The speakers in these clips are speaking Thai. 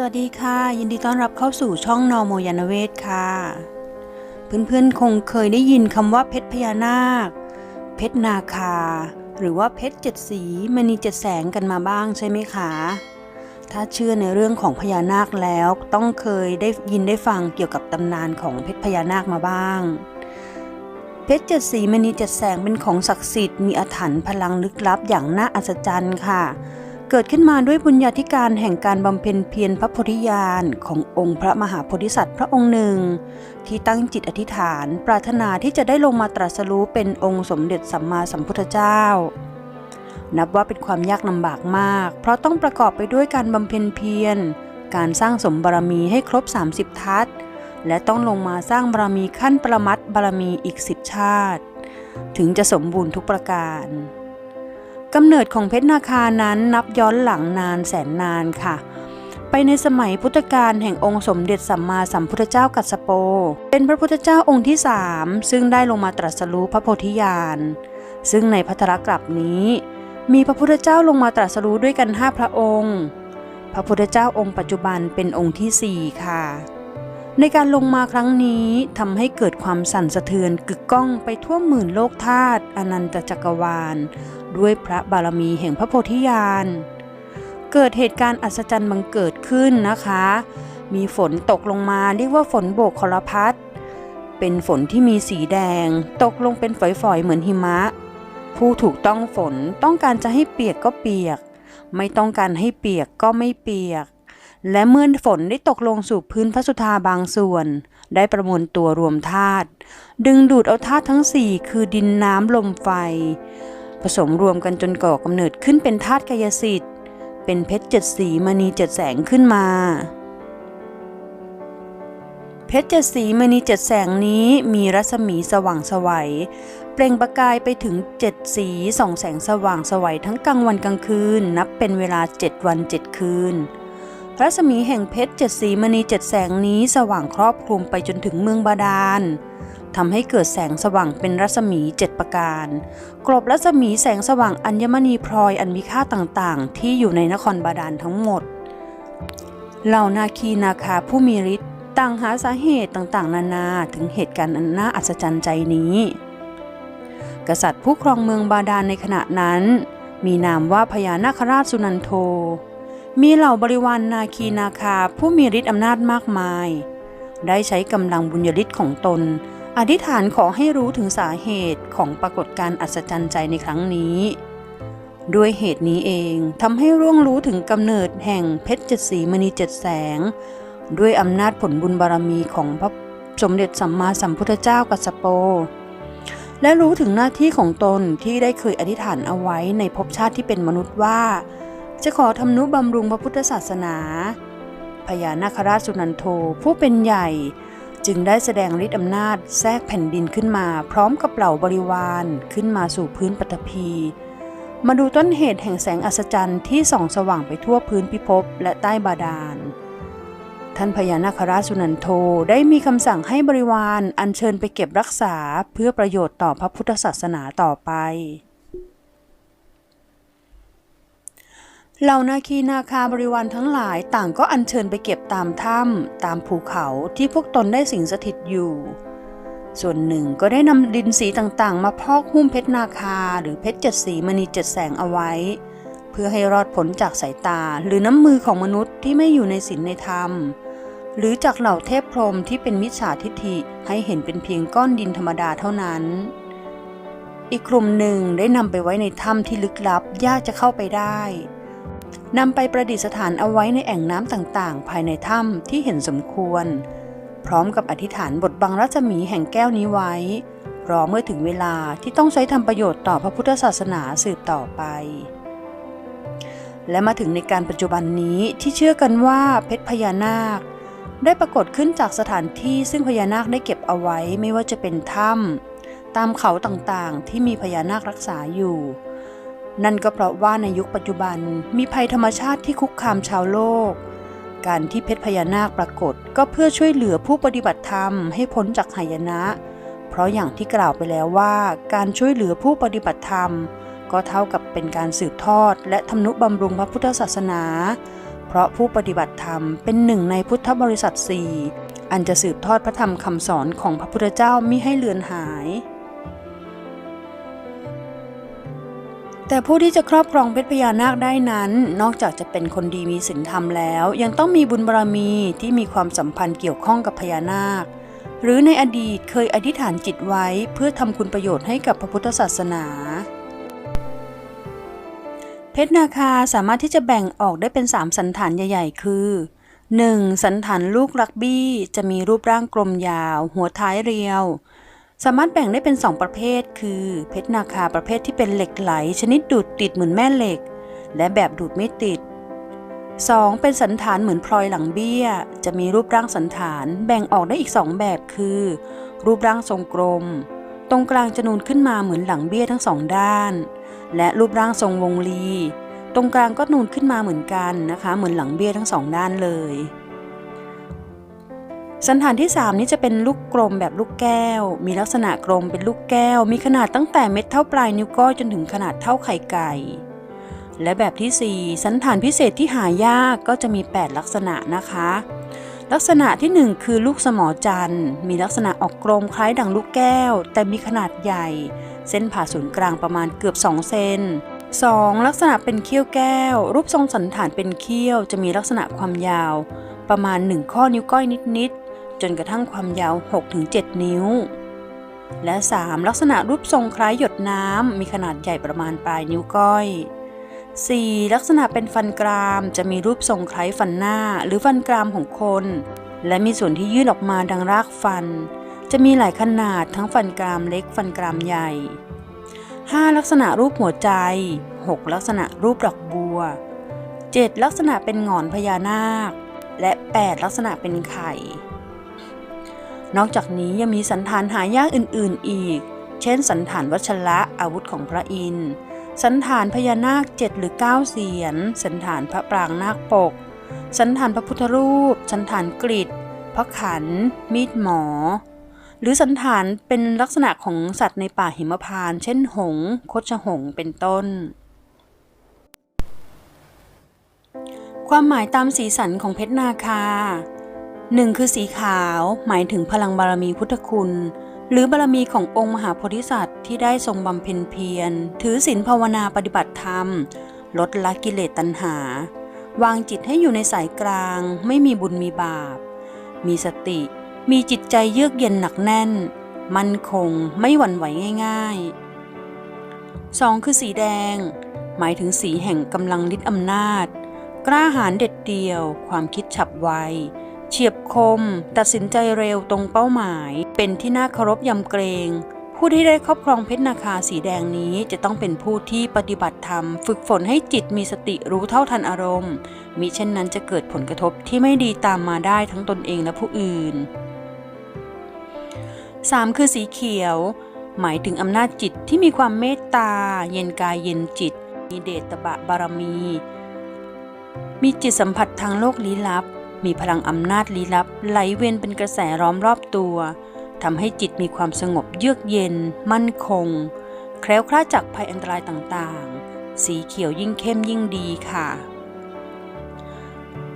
สวัสดีค่ะ ยินดีต้อนรับเข้าสู่ช่องนอโมยานเวศค่ะ เพื่อนๆคงเคยได้ยินคำว่าเพชรพญานาค เพชรนาคา หรือว่าเพชรเจ็ดสีมณีเจ็ดแสงกันมาบ้างใช่ไหมคะ ถ้าเชื่อในเรื่องของพญานาคแล้วต้องเคยได้ยินได้ฟังเกี่ยวกับตำนานของเพชรพญานาคมาบ้าง เพชรเจ็ดสีมณีเจ็ดแสงเป็นของศักดิ์สิทธิ์มีอาถรรพ์พลังลึกลับอย่างน่าอัศจรรย์ค่ะ เกิดขึ้นมาด้วยบุญญาธิการแห่งการบำเพ็ญเพียรพระโพธิญาณขององค์พระมหาโพธิสัตว์พระองค์หนึ่ง ที่ตั้งจิตอธิษฐาน ปรารถนาที่จะได้ลงมาตรัสรู้เป็นองค์สมเด็จสัมมาสัมพุทธเจ้า นับว่าเป็นความยากลำบากมาก เพราะต้องประกอบไปด้วยการบำเพ็ญเพียร การสร้างสมบารมีให้ครบ 30 ทัศและต้องลงมาสร้างบารมีขั้นประมัดบารมีอีก10ชาติ ถึงจะสมบูรณ์ทุกประการ กำเนิดของเพชรนาคานั้นนับย้อนหลังนานแสนนานค่ะ ไปในสมัยพุทธกาลแห่งองค์สมเด็จสัมมาสัมพุทธเจ้ากัสสโป เป็นพระพุทธเจ้าองค์ที่สามซึ่งได้ลงมาตรัสรู้พระโพธิญาณ ซึ่งในพัทธกลับนี้ มีพระพุทธเจ้าลงมาตรัสรู้ด้วยกันห้าพระองค์ พระพุทธเจ้าองค์ปัจจุบันเป็นองค์ที่สี่ค่ะ ในการลงมาครั้งนี้ทำให้เกิดความสั่นสะเทือนกึกก้องไปทั่วหมื่นโลกธาตุอนันตจักรวาล ด้วยพระบารมีแห่งพระโพธิญาณ เกิดเหตุการณ์อัศจรรย์บังเกิดขึ้นนะคะ มีฝนตกลงมาเรียกว่าฝนโบกคลพัดเป็นฝนที่มีสีแดง ตกลงเป็นฝอยๆเหมือนหิมะ ผู้ถูกต้องฝนต้องการจะให้เปียกก็เปียก ไม่ต้องการให้เปียกก็ไม่เปียก และเมื่อฝนได้ตกลงสู่พื้นพระสุธาบางส่วน ได้ประมวลตัวรวมธาตุดึงดูดเอาธาตุทั้งสี่คือดินน้ำลมไฟ ผสมรวมกันจนก่อกำเนิดขึ้นเป็นธาตุกายสิทธิ์ เป็นเพชรเจ็ดสีมณีเจ็ดแสงขึ้นมา เพชรเจ็ดสีมณีเจ็ดแสงนี้มีรัศมีสว่างสวัยเปล่งประกายไปถึงเจ็ดสีส่องแสงสว่างสวัยทั้งกลางวันกลางคืน นับเป็นเวลาเจ็ดวันเจ็ดคืน รัศมีแห่งเพชรเจ็ดสีมณีเจ็ดแสงนี้สว่างครอบคลุมไปจนถึงเมืองบาดาลทำให้เกิดแสงสว่างเป็นรัศมีเจ็ดประการ กลบรัศมีแสงสว่างอัญมณีพลอยอันมีค่าต่างๆ ที่อยู่ในนครบาดาลทั้งหมด เหล่านาคีนาคาผู้มีฤทธิ์ต่างหาสาเหตุต่างๆ นานาถึงเหตุการณ์อันน่าอัศจรรย์ใจนี้ กษัตริย์ผู้ครองเมืองบาดาลในขณะนั้น มีนามว่าพญานาคราชสุนันโท มีเหล่าบริวารนนาคีนาคาผู้มีฤทธิ์อำนาจมากมาย ได้ใช้กำลังบุญยฤทธิ์ของตน อธิษฐานขอให้รู้ถึงสาเหตุของปรากฏการณ์อัศจรรย์ใจในครั้งนี้ ด้วยเหตุนี้เองทำให้ร่วงรู้ถึงกำเนิดแห่งเพชรเจ็ดสีมณีเจ็ดแสง ด้วยอำนาจผลบุญบารมีของพระสมเด็จสัมมาสัมพุทธเจ้ากัสสโปและรู้ถึงหน้าที่ของตนที่ได้เคยอธิษฐานเอาไว้ในภพชาติที่เป็นมนุษย์ว่า จะขอทำนุบำรุงพระพุทธศาสนา พญานาคราชสุนันโทผู้เป็นใหญ่จึงได้แสดงฤทธิ์อำนาจแทรกแผ่นดินขึ้นมา พร้อมกับเหล่าบริวารขึ้นมาสู่พื้นปฐพี มาดูต้นเหตุแห่งแสงอัศจรรย์ที่ส่องสว่างไปทั่วพื้นพิภพและใต้บาดาล ท่านพญานาคราชสุนันโทได้มีคำสั่งให้บริวารอัญเชิญไปเก็บรักษาเพื่อประโยชน์ต่อพระพุทธศาสนาต่อไป เหล่านาคีนาคาบริวารทั้งหลายต่างก็อัญเชิญไปเก็บตามถ้ำตามภูเขาที่พวกตนได้สิงสถิตอยู่ ส่วนหนึ่งก็ได้นำดินสีต่างๆ มาพอกหุ้มเพชรนาคาหรือเพชรเจ็ดสีมณีเจ็ดแสงเอาไว้ เพื่อให้รอดพ้นจากสายตาหรือน้ำมือของมนุษย์ที่ไม่อยู่ในศีลในธรรม หรือจากเหล่าเทพพรหมที่เป็นมิจฉาทิฐิให้เห็นเป็นเพียงก้อนดินธรรมดาเท่านั้น อีกกลุ่มหนึ่งได้นำไปไว้ในถ้ำที่ลึกลับยากจะเข้าไปได้ นำไปประดิษฐานเอาไว้ในแอ่งน้ำต่างๆ ภายในถ้ำที่เห็นสมควร พร้อมกับอธิษฐานบทบังรัศมีแห่งแก้วนี้ไว้ รอเมื่อถึงเวลาที่ต้องใช้ทำประโยชน์ต่อพระพุทธศาสนาสืบต่อไป และมาถึงในการปัจจุบันนี้ที่เชื่อกันว่าเพชรพญานาค ได้ปรากฏขึ้นจากสถานที่ซึ่งพญานาคได้เก็บเอาไว้ไม่ว่าจะเป็นถ้ำตามเขาต่างๆ ที่มีพญานาครักษาอยู่ นั่นก็เพราะว่าในยุคปัจจุบันมีภัยธรรมชาติที่คุกคามชาวโลก การที่เพชรพญานาคปรากฏก็เพื่อช่วยเหลือผู้ปฏิบัติธรรมให้พ้นจากหายนะ เพราะอย่างที่กล่าวไปแล้วว่า การช่วยเหลือผู้ปฏิบัติธรรม ก็เท่ากับเป็นการสืบทอด และทำนุบำรุงพระพุทธศาสนา เพราะผู้ปฏิบัติธรรมเป็นหนึ่งในพุทธบริษัทสี่อันจะสืบทอดพระธรรมคำสอนของพระพุทธเจ้ามิให้เลือนหาย แต่ผู้ที่จะครอบครองเพชรพญานาคได้นั้น นอกจากจะเป็นคนดีมีศีลธรรมแล้ว ยังต้องมีบุญบารมีที่มีความสัมพันธ์เกี่ยวข้องกับพญานาค หรือในอดีตเคยอธิษฐานจิตไว้เพื่อทำคุณประโยชน์ให้กับพระพุทธศาสนา เพชรนาคาสามารถที่จะแบ่งออกได้เป็น 3 สันฐานใหญ่ ๆ คือ 1. สันฐานลูกรักบี้จะมีรูปร่างกลมยาว หัวท้ายเรียว สามารถแบ่งได้เป็น 2 ประเภท คือเพชรนาคาประเภทที่เป็นเหล็กไหล ชนิดดูดติดเหมือนแม่เหล็ก และแบบดูดไม่ติด 2. เป็นสันฐานเหมือนพลอยหลังเบี้ย จะมีรูปร่างสันฐานแบ่งออกได้อีก 2 แบบคือ รูปร่างทรงกลม ตรงกลางจะนูนขึ้นมาเหมือนหลังเบี้ยทั้งสองด้าน และรูปร่างทรงวงลี ตรงกลางก็นูนขึ้นมาเหมือนกันนะคะ เหมือนหลังเบี้ยทั้งสองด้านเลย สันฐานที่ 3 นี้จะเป็นลูกกลมแบบลูกแก้ว มีลักษณะกลมเป็นลูกแก้ว มีขนาดตั้งแต่เม็ดเท่าปลายนิ้วก้อยจนถึงขนาดเท่าไข่ไก่ และแบบที่ 4 สันฐานพิเศษที่หายากก็จะมี 8 ลักษณะนะคะ ลักษณะที่ 1 คือลูกสมอจันทร์ มีลักษณะออกกลมคล้ายดังลูกแก้ว แต่มีขนาดใหญ่ เส้นผ่าศูนย์กลางประมาณเกือบ 2 เซน 2. ลักษณะเป็นเขี้ยวแก้ว รูปทรงสันฐานเป็นเขี้ยว จะมีลักษณะความยาว ประมาณ 1 ข้อนิ้วก้อยนิดๆ จนกระทั่งความยาว 6-7 นิ้ว และ 3. ลักษณะรูปทรงคล้ายหยดน้ำมีขนาดใหญ่ประมาณปลายนิ้วก้อย 4. ลักษณะเป็นฟันกรามจะมีรูปทรงคล้ายฟันหน้าหรือฟันกรามของคน และมีส่วนที่ยื่นออกมาดังรากฟัน จะมีหลายขนาดทั้งฟันกรามเล็กฟันกรามใหญ่ 5. ลักษณะรูปหัวใจ 6. ลักษณะรูปดอกบัว 7. ลักษณะเป็นหงอนพญานาค และ 8. ลักษณะเป็นไข่ นอกจากนี้ยังมีสันฐานหายากอื่นๆอีก เช่น สันฐานวัชระอาวุธของพระอินทร์ สันฐานพญานาคเจ็ดหรือเก้าเสียน สันฐานพระปรางนาคปก สันฐานพระพุทธรูป สันฐานกริดพระขัน มีดหมอ หรือสันฐานเป็นลักษณะของสัตว์ในป่าหิมพานต์เช่นหงส์คดชหงส์เป็นต้น ความหมายตามสีสันของเพชรนาคา 1. คือสีขาวหมายถึงพลังบารมีพุทธคุณ หรือบารมีขององค์มหาโพธิสัตว์ที่ได้ทรงบำเพ็ญเพียร ถือศีลภาวนาปฏิบัติธรรม ลดละกิเลสตัณหา วางจิตให้อยู่ในสายกลาง ไม่มีบุญมีบาป มีสติ มีจิตใจเยือกเย็นหนักแน่น มั่นคงไม่หวั่นไหวง่ายๆ 2. คือสีแดง หมายถึงสีแห่งกำลังฤทธิ์อำนาจ กล้าหาญเด็ดเดี่ยว ความคิดฉับไว เฉียบคม ตัดสินใจเร็วตรงเป้าหมาย เป็นที่น่าเคารพยำเกรง ผู้ที่ได้ครอบครองเพชรนาคาสีแดงนี้จะต้องเป็นผู้ที่ปฏิบัติธรรม ฝึกฝนให้จิตมีสติรู้เท่าทันอารมณ์ มิเช่นนั้นจะเกิดผลกระทบที่ไม่ดีตามมาได้ทั้งตนเองและผู้อื่น 3. คือสีเขียว หมายถึงอำนาจจิตที่มีความเมตตา เย็นกายเย็นจิต มีเดชตบะบารมี มีจิตสัมผัสทางโลกลี้ลับ มีพลังอำนาจลี้ลับไหลเวียนเป็นกระแสล้อมรอบตัวทำให้จิตมีความสงบเยือกเย็น มั่นคง แคล้วคลาดจากภัยอันตรายต่างๆ สีเขียวยิ่งเข้มยิ่งดีค่ะ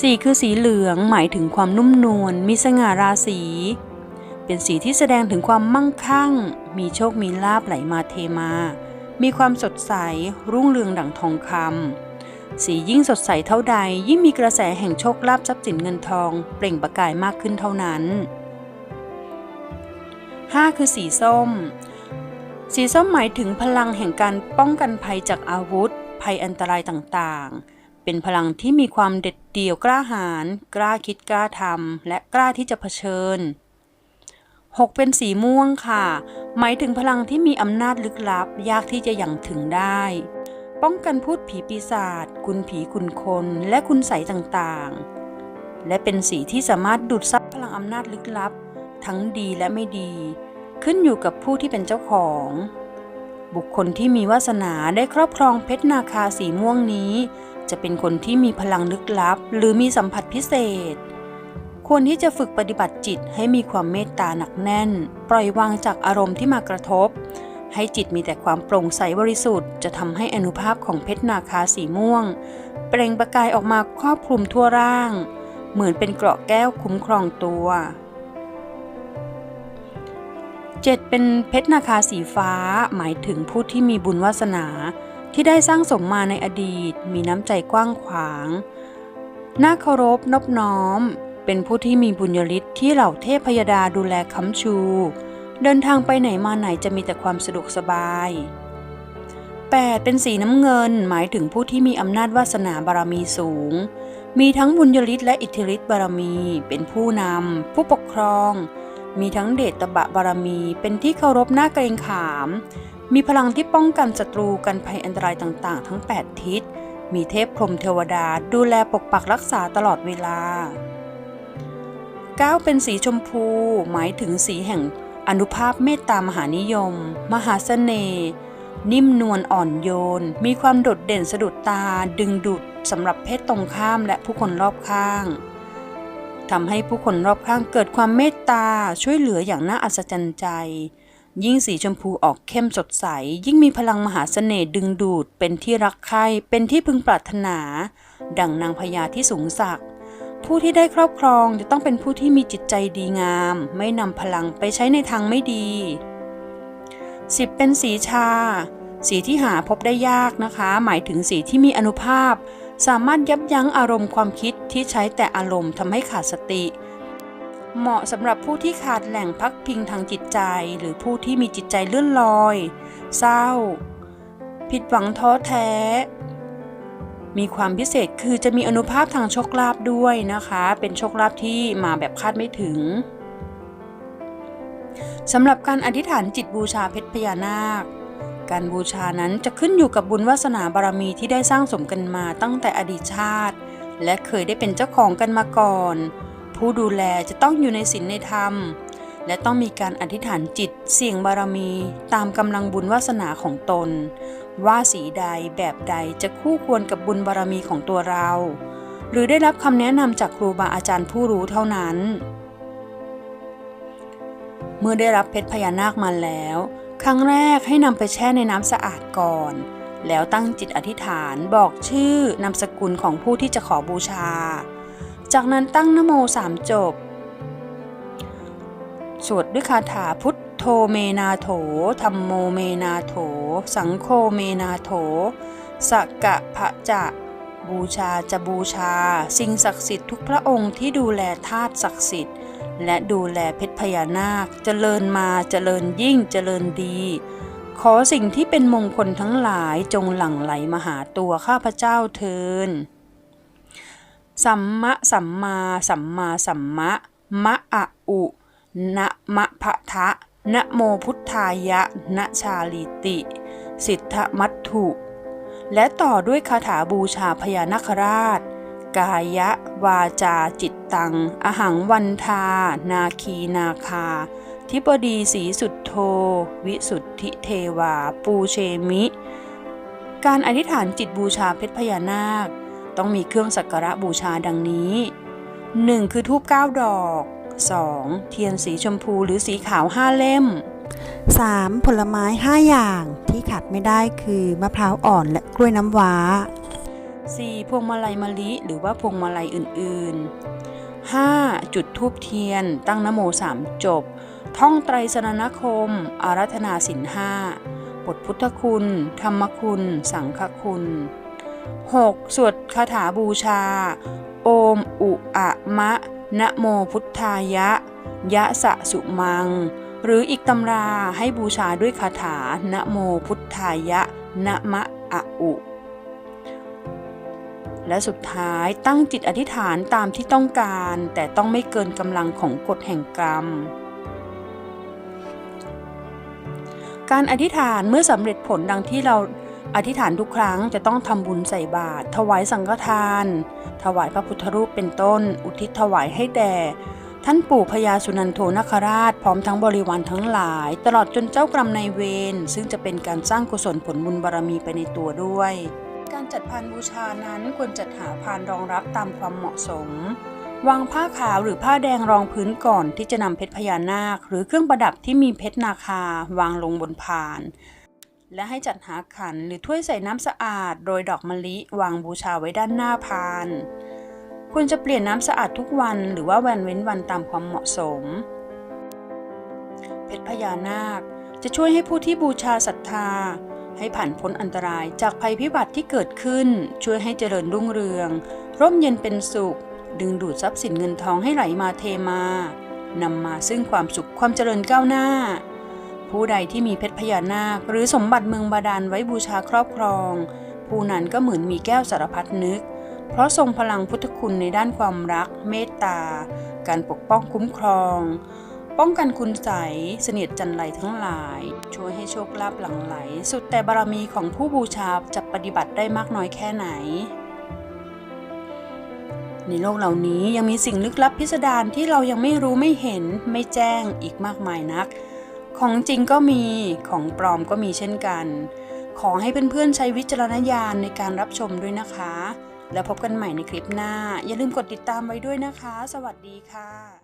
สีคือสีเหลืองหมายถึงความนุ่มนวลมีสง่าราศี เป็นสีที่แสดงถึงความมั่งคั่ง มีโชคมีลาบไหลมาเทมา มีความสดใสรุ่งเรืองดั่งทองคำ สียิ่งสดใสเท่าใด ยิ่งมีกระแสแห่งโชคลาภทรัพย์สินเงินทอง เปล่งประกายมากขึ้นเท่านั้น 5. คือสีส้ม สีส้มหมายถึงพลังแห่งการป้องกันภัยจากอาวุธ ภัยอันตรายต่างๆ เป็นพลังที่มีความเด็ดเดี่ยวกล้าหาญกล้าคิดกล้าทำและกล้าที่จะเผชิญ 6. เป็นสีม่วงค่ะ หมายถึงพลังที่มีอำนาจลึกลับ ยากที่จะยังถึงได้ ป้องกันพูดผีปีศาจคุณผีคุณคนและคุณใสต่างๆ และเป็นสีที่สามารถดูดซับพลังอำนาจลึกลับ ทั้งดีและไม่ดี ขึ้นอยู่กับผู้ที่เป็นเจ้าของ บุคคลที่มีวาสนาได้ครอบครองเพชรนาคาสีม่วงนี้ จะเป็นคนที่มีพลังลึกลับ หรือมีสัมผัสพิเศษ ควรที่จะฝึกปฏิบัติจิตให้มีความเมตตาหนักแน่น ปล่อยวางจากอารมณ์ที่มากระทบ ให้จิตมีแต่ความโปร่งใสบริสุทธิ์ จะทำให้อนุภาพของเพชรนาคาสีม่วงแปล่งประกายออกมาครอบคลุมทั่วร่าง เหมือนเป็นเกราะแก้วคุ้มครองตัวเจ็ดเป็นเพชรนาคาสีฟ้า หมายถึงผู้ที่มีบุญวาสนา ที่ได้สร้างสมมาในอดีต มีน้ำใจกว้างขวาง น่าเคารพนบน้อม เป็นผู้ที่มีบุญยฤทธิ์ที่เหล่าเทพพยดาดูแลค้ำชู เดินทางไปไหนมาไหนจะมีแต่ความสะดวกสบาย 8. เป็นสีน้ำเงิน หมายถึงผู้ที่มีอำนาจวาสนาบารมีสูง มีทั้งบุญยฤทธิ์และอิทธิฤทธิ์บารมี เป็นผู้นำ ผู้ปกครอง มีทั้งเดชตบะบารมี เป็นที่เคารพหน้าเกรงขาม มีพลังที่ป้องกันศัตรูกันภัยอันตรายต่างๆ ทั้ง 8 ทิศ มีเทพพรหมเทวดาดูแลปกปักรักษาตลอดเวลา 9. เป็นสีชมพู หมายถึงสีแห่ง อนุภาพเมตตามหานิยม มหาเสน่ห์นิ่มนวลอ่อนโยน มีความโดดเด่นสะดุดตาดึงดูดสำหรับเพศตรงข้ามและผู้คนรอบข้างทำให้ผู้คนรอบข้างเกิดความเมตตาช่วยเหลืออย่างน่าอัศจรรย์ใจ ยิ่งสีชมพูออกเข้มสดใส ยิ่งมีพลังมหาเสน่ห์ดึงดูด เป็นที่รักใคร่เป็นที่พึงปรารถนา ดังนางพญาที่สูงศักดิ์ ผู้ที่ได้ครอบครองจะต้องเป็นผู้ที่มีจิตใจดีงาม ไม่นำพลังไปใช้ในทางไม่ดี 10. เป็นสีชา สีที่หาพบได้ยากนะคะ หมายถึงสีที่มีอนุภาพ สามารถยับยั้งอารมณ์ความคิดที่ใช้แต่อารมณ์ทำให้ขาดสติ เหมาะสำหรับผู้ที่ขาดแหล่งพักพิงทางจิตใจ หรือผู้ที่มีจิตใจเลื่อนลอย เศร้า ผิดหวังท้อแท้ มีความพิเศษคือจะมีอนุภาพทางโชคลาภด้วยนะคะ เป็นโชคลาภที่มาแบบคาดไม่ถึงสำหรับการอธิษฐานจิตบูชาเพชรพญานาค การบูชานั้นจะขึ้นอยู่กับบุญวาสนาบารมีที่ได้สร้างสมกันมาตั้งแต่อดีตชาติ และเคยได้เป็นเจ้าของกันมาก่อน ผู้ดูแลจะต้องอยู่ในศีลในธรรม และต้องมีการอธิษฐานจิตเสี่ยงบารมีตามกำลังบุญวาสนาของตน ว่าสีใดแบบใดจะคู่ควรกับบุญบารมีของตัวเรา หรือได้รับคำแนะนำจากครูบาอาจารย์ผู้รู้เท่านั้น เมื่อได้รับเพชรพญานาคมาแล้ว ครั้งแรกให้นำไปแช่ในน้ำสะอาดก่อน แล้วตั้งจิตอธิษฐานบอกชื่อนามสกุลของผู้ที่จะขอบูชา จากนั้นตั้งนโมสามจบ สวดด้วยคาถาพุทโธเมนาโถธรรมโมเมนาโถ สังโฆเมนาโถสกกะพะจะบูชาจะบูชา สิ่งศักดิ์สิทธิ์ทุกพระองค์ที่ดูแลธาตุศักดิ์สิทธิ์ และดูแลเพชรพญานาคเจริญมาเจริญยิ่งเจริญดี ขอสิ่งที่เป็นมงคลทั้งหลายจงหลั่งไหลมาหาตัวข้าพเจ้าเทินสัมมะสัมมาสัมมาสัมมะมะอะอุ นะมะพะทะนะโมพุทธายะนะชาลิติ สิทธมัตถุ และต่อด้วยคาถาบูชาพญานาคราช กายะ วาจาจิตตัง อหังวันทา นาคีนาคา ทิปดีสีสุดโท วิสุทธิเทวา ปูเชมิ การอธิษฐานจิตบูชาเพชรพญานาค ต้องมีเครื่องสักการะบูชาดังนี้ 1. คือทูบ9ดอก 2. เทียนสีชมพูหรือสีขาว 5 เล่ม 3. ผลไม้ 5 อย่างที่ขาดไม่ได้คือมะพร้าวอ่อนและกล้วยน้ำว้า 4. พวงมาลัยมะลิ หรือว่าพวงมาลัยอื่นๆ 5. จุดทูบเทียน ตั้งนโมสามจบ ท่องไตรสรณคม อารัธนาสินห้าบทพุทธคุณ ธรรมคุณ สังฆคุณ 6. สวดคาถาบูชา โอม อุอะมะ นะโมพุทธายะ ยะสะสุมัง หรืออีกตำราให้บูชาด้วยคาถานะโมพุทธายะนะมะอะอุและสุดท้ายตั้งจิตอธิษฐานตามที่ต้องการ แต่ต้องไม่เกินกำลังของกฎแห่งกรรม การอธิษฐานเมื่อสำเร็จผลดังที่เรา อธิษฐานทุกครั้งจะต้องทำบุญใส่บาตรถวายสังฆทาน ถวายพระพุทธรูปเป็นต้น อุทิศถวายให้แด่ท่านปู่พญาสุนันโทนคราชพร้อมทั้งบริวารทั้งหลาย ตลอดจนเจ้ากรรมนายเวรซึ่งจะเป็นการสร้างกุศลผลบุญบารมีไปในตัวด้วย การจัดพานบูชานั้นควรจัดหาพานรองรับตามความเหมาะสม วางผ้าขาวหรือผ้าแดงรองพื้นก่อนที่จะนำเพชรพญานาค หรือเครื่องประดับที่มีเพชรนาคาวางลงบนพาน และให้จัดหาขันหรือถ้วยใส่น้ำสะอาดโรยดอกมะลิวางบูชาไว้ด้านหน้าพานควรจะเปลี่ยนน้ำสะอาดทุกวันหรือว่าวันเว้นวันตามความเหมาะสม เพชรพญานาคจะช่วยให้ผู้ที่บูชาศรัทธา ให้ผ่านพ้นอันตรายจากภัยพิบัติที่เกิดขึ้น ช่วยให้เจริญรุ่งเรือง ร่มเย็นเป็นสุข ดึงดูดทรัพย์สินเงินทองให้ไหลมาเทมานำมาซึ่งความสุขความเจริญก้าวหน้า ผู้ใดที่มีเพชรพญานาค หรือสมบัติเมืองบาดาลไว้บูชาครอบครอง ผู้นั้นก็เหมือนมีแก้วสารพัดนึก เพราะทรงพลังพุทธคุณในด้านความรัก เมตตา การปกป้องคุ้มครอง ป้องกันคุณใสเสนียดจันไรทั้งหลาย ช่วยให้โชคลาภหลั่งไหล สุดแต่บารมีของผู้บูชาจะปฏิบัติได้มากน้อยแค่ไหนในโลกเหล่านี้ยังมีสิ่งลึกลับพิสดารที่เรายังไม่รู้ไม่เห็นไม่แจ้งอีกมากมายนัก ของจริงก็มีของปลอมก็มีเช่นกัน ขอให้เพื่อนๆใช้วิจารณญาณในการรับชมด้วยนะคะ แล้วพบกันใหม่ในคลิปหน้า อย่าลืมกดติดตามไว้ด้วยนะคะ สวัสดีค่ะ